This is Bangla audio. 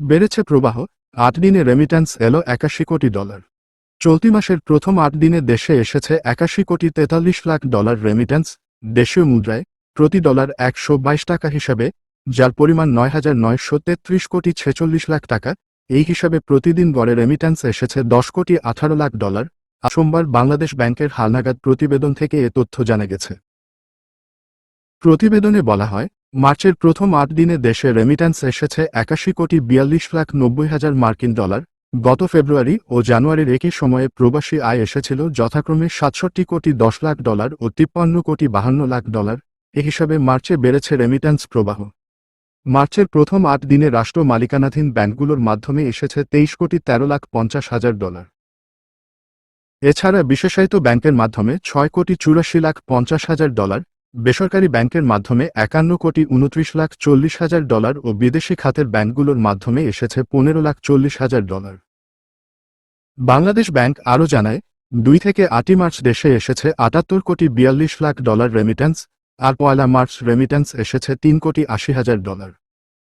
বেড়েছে প্রবাহ, আট দিনে রেমিট্যান্স এলো একাশি কোটি ডলার চলতি মাসের প্রথম আট দিনে দেশে এসেছে একাশি কোটি তেতাল্লিশ লাখ ডলার রেমিট্যান্স দেশীয় মুদ্রায় প্রতি ডলার একশো বাইশ টাকা হিসাবে, যার পরিমাণ নয় হাজার নয়শো তেত্রিশ কোটি ছেচল্লিশ লাখ টাকা। এই হিসাবে প্রতিদিন গড়ে রেমিট্যান্স এসেছে দশ কোটি আঠারো লাখ ডলার সোমবার বাংলাদেশ ব্যাংকের হালনাগাদ প্রতিবেদন থেকে এ তথ্য জানা গেছে। প্রতিবেদনে বলা হয় মার্চের প্রথম আট দিনে দেশে রেমিট্যান্স এসেছে একাশি কোটি বিয়াল্লিশ লাখ নব্বই হাজার মার্কিন ডলার। গত ফেব্রুয়ারি ও জানুয়ারির একই সময়ে প্রবাসী আয় এসেছিল যথাক্রমে সাতষট্টি কোটি দশ লাখ ডলার ও তিপ্পান্ন কোটি বাহান্ন লাখ ডলার। এ হিসাবে মার্চে বেড়েছে রেমিট্যান্স প্রবাহ। মার্চের প্রথম আট দিনে রাষ্ট্র মালিকানাধীন ব্যাংকগুলোর মাধ্যমে এসেছে তেইশ কোটি তেরো লাখ পঞ্চাশ হাজার ডলার। এছাড়া বিশেষায়িত ব্যাংকের মাধ্যমে ছয় কোটি চুরাশি লাখ পঞ্চাশ হাজার ডলার বেসরকারি ব্যাংকের মাধ্যমে একান্ন কোটি উনত্রিশ লাখ চল্লিশ হাজার ডলার ও বিদেশি খাতের ব্যাংকগুলোর মাধ্যমে এসেছে পনেরো লাখ চল্লিশ হাজার ডলার। বাংলাদেশ ব্যাংক আরও জানায়, দুই থেকে আটই মার্চ দেশে এসেছে আটাত্তর কোটি বিয়াল্লিশ লাখ ডলার রেমিটেন্স আর পয়লা মার্চ রেমিটেন্স এসেছে তিন কোটি আশি হাজার ডলার।